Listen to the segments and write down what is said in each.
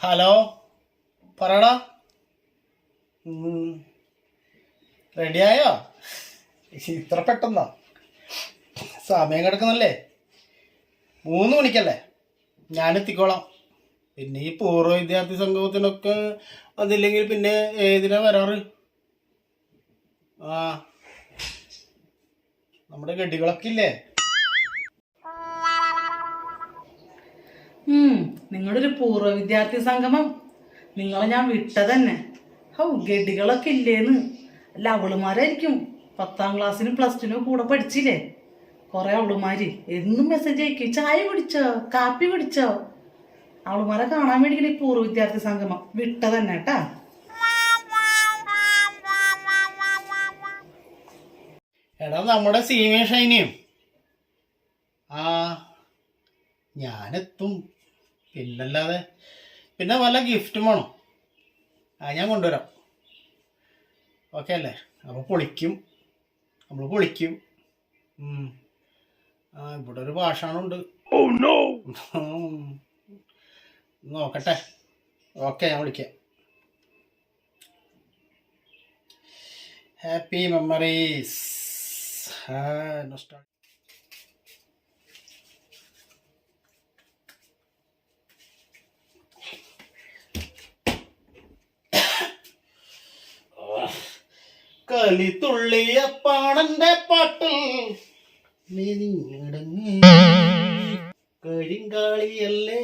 Hello പറയടാ. റെഡിയായോ? ഇത്ര പെട്ടെന്നോ. സമയം കിടക്കുന്നല്ലേ? മൂന്ന് മണിക്കല്ലേ? ഞാനെത്തിക്കോളാം പിന്നെ ഈ പൂർവ വിദ്യാർത്ഥി സംഗമത്തിനൊക്കെ അതില്ലെങ്കിൽ പിന്നെ ഏതിനാ വരാറ്? ആ. നമ്മുടെ ഗഡികളൊക്കെ ഇല്ലേ? നിങ്ങളുടെ ഒരു പൂർവ വിദ്യാർത്ഥി സംഗമം. നിങ്ങളെ ഞാൻ വിട്ടതന്നെ. ഹൗ ഗഡികളൊക്കെ ഇല്ലേന്ന്. അല്ല അവളുമാരായിരിക്കും. പത്താം ക്ലാസ്സിനും പ്ലസ് ടുനും കൂടെ പഠിച്ചില്ലേ? കുറെ അവളുമാര് എന്നും മെസ്സേജ് അയക്കും. ചായ കുടിച്ചോ? കാപ്പി കുടിച്ചോ? അവളുമാരെ കാണാൻ വേണ്ടി ഈ പൂർവ വിദ്യാർത്ഥി സംഗമം? വിട്ടതന്നെ കേട്ടാ. എടാ നമ്മുടെ സീമേഷ് ആ ഞാനെത്തും. പിന്നല്ലാതെ പിന്നെ വല്ല ഗിഫ്റ്റും വേണം. ആ ഞാൻ കൊണ്ടുവരാം. ഓക്കെ അല്ലേ? അപ്പോൾ പൊളിക്കും. നമ്മൾ പൊളിക്കും. ആ ഇവിടെ ഒരു ഭാഷണുണ്ട് ഉം. നോക്കട്ടെ. ഓക്കെ ഞാൻ വിളിക്കാം. ഹാപ്പി മെമ്മറീസ് ആ കലി തുള്ളിയപ്പാണന്റെ പാട്ടിൽ. മെനിഞ്ഞിടങ്ങി കരിങ്കാളിയല്ലേ.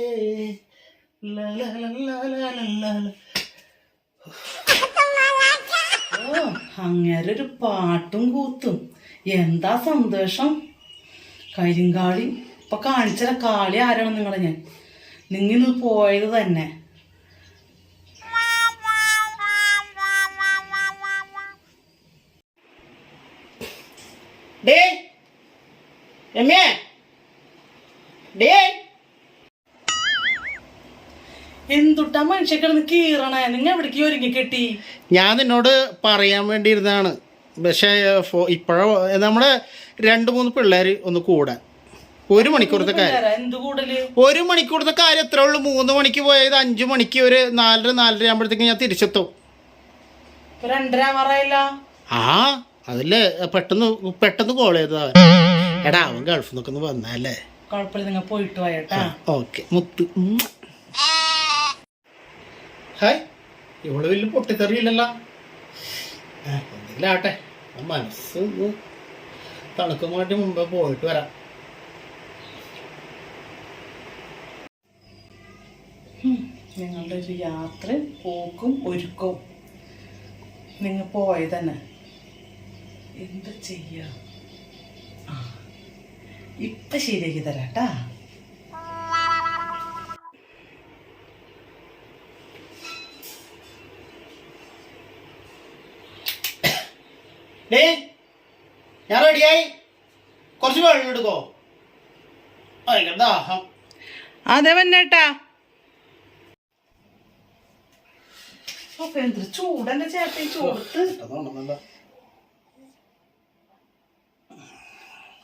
അങ്ങനെ ഒരു പാട്ടും കൂത്തും. എന്താ സന്തോഷം? കരിങ്കാളി ഇപ്പൊ കാണിച്ചില്ല കാളി ആരാണ് നിങ്ങളെ ഞാൻ. നിങ്ങൾ പോയത് തന്നെ. ഡേ രമ്യ. ഡേ എന്തുട്ടാ മനുഷ്യ കിടന്ന് കീറണേ? നിങ്ങ എവിടേക്ക് ഒരുങ്ങി കെട്ടി? ഞാൻ നിന്നോട് പറയാൻ വേണ്ടിയിരുന്നതാണ്. പക്ഷേ ഫോ- ഇപ്പോഴോ നമ്മുടെ രണ്ട് മൂന്ന് പിള്ളേർ ഒന്ന് കൂടാൻ ഒരു മണിക്കൂറത്തെ കാര്യം. ഒരു മണിക്കൂറത്തെ കാര്യം എത്ര ഉള്ളു? മൂന്ന് മണിക്ക് പോയത് അഞ്ചു മണിക്ക് ഒരു നാലര നാലര ആകുമ്പോഴത്തേക്ക് ഞാൻ തിരിച്ചെത്തും. രണ്ടര ആ. അതിൽ പെട്ടെന്ന് പെട്ടെന്ന് കോൾ ചെയ്തതാ. എടാ അവൻ ഗൾഫിൽ നിന്നൊക്കെ ഒന്ന് വന്നല്ലേ കുഴപ്പമില്ല നിങ്ങൾ പോയിട്ട് പോയേട്ടാ ഓക്കെ. മുത്ത്. ഹായ്. ഇവിടെ വലിയ പൊട്ടിത്തെറിയില്ലല്ലോ എന്തെങ്കിലും ആട്ടെ മനസ്സ് തണുക്കുമായിട്ട് മുമ്പേ പോയിട്ട് വരാം. നിങ്ങളുടെ ഒരു യാത്ര പോക്കും ഒരുക്കും നിങ്ങൾ പോയത് തന്നെ. എന്ത് ചെയ്യാ? ആ, ഇപ്പൊ ശരിയാക്കി തരാട്ടാ. ഡേ ഞാൻ റെഡിയായി. കുറച്ച് വെള്ളം എടുക്കോ? ഭയങ്കര ദാഹം. അതെ വന്നേട്ടാ. അപ്പൊ എന്ത് ചൂടല്ലേ ചേട്ടൻ ഈ ചൂടത്ത് അതൊന്നുമല്ല. അയ്യോ ഏ അയ്യോ ചേട്ടാ No, no, no, no. ചേട്ടാ നോക്കാം ഞാൻ. ഒരു മിനിറ്റ്.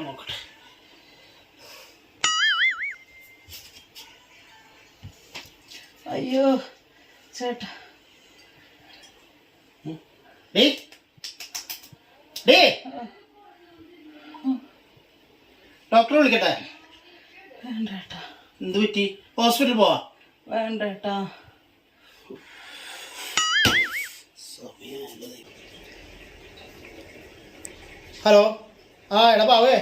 നോക്കട്ടെ അയ്യോ ചേട്ടാ. ഡേ ഡേ ഡോക്ടറെ വിളിക്കട്ടെ? വേണ്ട ഏട്ടാ എന്ത് പറ്റി? ഹോസ്പിറ്റലിൽ പോവാ? വേണ്ട ഏട്ടാ ഹലോ. ആ എടാ ബാവേ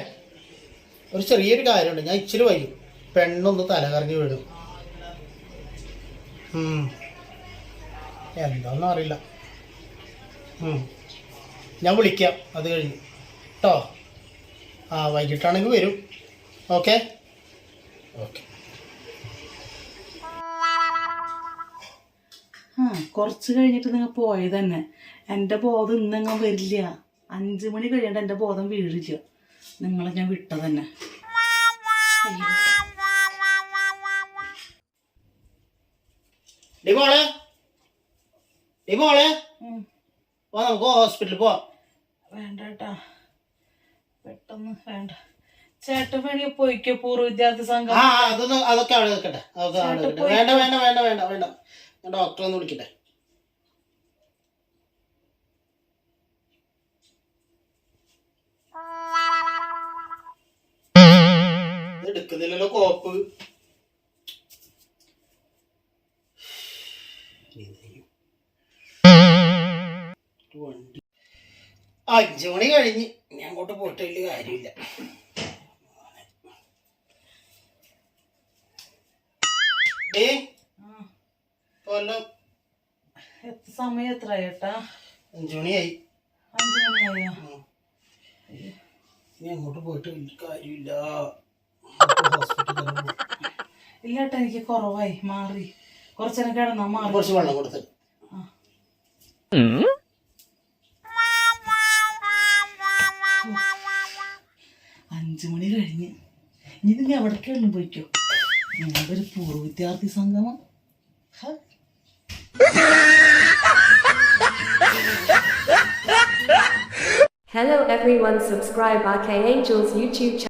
ഒരു ചെറിയൊരു കാര്യമുണ്ട്. ഞാൻ ഇച്ചിരി വൈകും. പെണ്ണൊന്ന് തലകറങ്ങി വിടും. എന്താണെന്ന് അറിയില്ല. ഞാൻ വിളിക്കാം. അത് കഴിഞ്ഞ്. കേട്ടോ ആ വൈകിട്ടാണെങ്കിൽ വരും. ഓക്കെ? ഓക്കെ. ആ കുറച്ച് കഴിഞ്ഞിട്ട് നിങ്ങൾ പോയത് തന്നെ. എന്റെ ബോധം ഇന്നങ്ങ് വരില്ല. അഞ്ച് മണി കഴിയാണ്ട് എന്റെ ബോധം വീഴില്ല. നിങ്ങളെ ഞാൻ വിട്ടത് തന്നെ. നമുക്ക് ഹോസ്പിറ്റലിൽ പോവാം. വേണ്ട പെട്ടെന്ന് വേണ്ട. ചേട്ടൻ വേണമെങ്കിൽ പോയിക്കോ പൂർവ വിദ്യാർത്ഥി സംഘം. ആ അതൊന്ന് അതൊക്കെ അവിടെ നിൽക്കട്ടെ. അതൊക്കെ അവിടെ നിൽക്കട്ടെ. വേണ്ട വേണ്ട വേണ്ട വേണ്ട വേണ്ട. ഞാൻ ഡോക്ടറെ ഒന്ന് വിളിക്കട്ടെ. എടുക്കുന്നില്ലല്ലോ കോപ്പ്. അഞ്ചു മണി കഴിഞ്ഞ്. ഞാൻ അങ്ങോട്ട് പോയിട്ട് വലിയ കാര്യമില്ല. സമയം എത്ര ഏട്ടാ? അഞ്ചു മണിയായി. അഞ്ചു മണിയായോ. ഇനി അങ്ങോട്ട് പോയിട്ട് വലിയ കാര്യമില്ല. ഇല്ല ഏട്ടാ എനിക്ക് കുറവായി മാറി. കുറച്ചേരം കിടന്നാ മാറി. കുറച്ച് വെള്ളം കൊടുത്ത്. അഞ്ചു മണി കഴിഞ്ഞ് ഇനി നിങ്ങൾ എവിടേക്കാണെങ്കിലും പോയിക്കോ ഞങ്ങളുടെ ഒരു പൂർവ വിദ്യാർത്ഥി സംഗമം. Hello everyone subscribe RK Angels YouTube channel.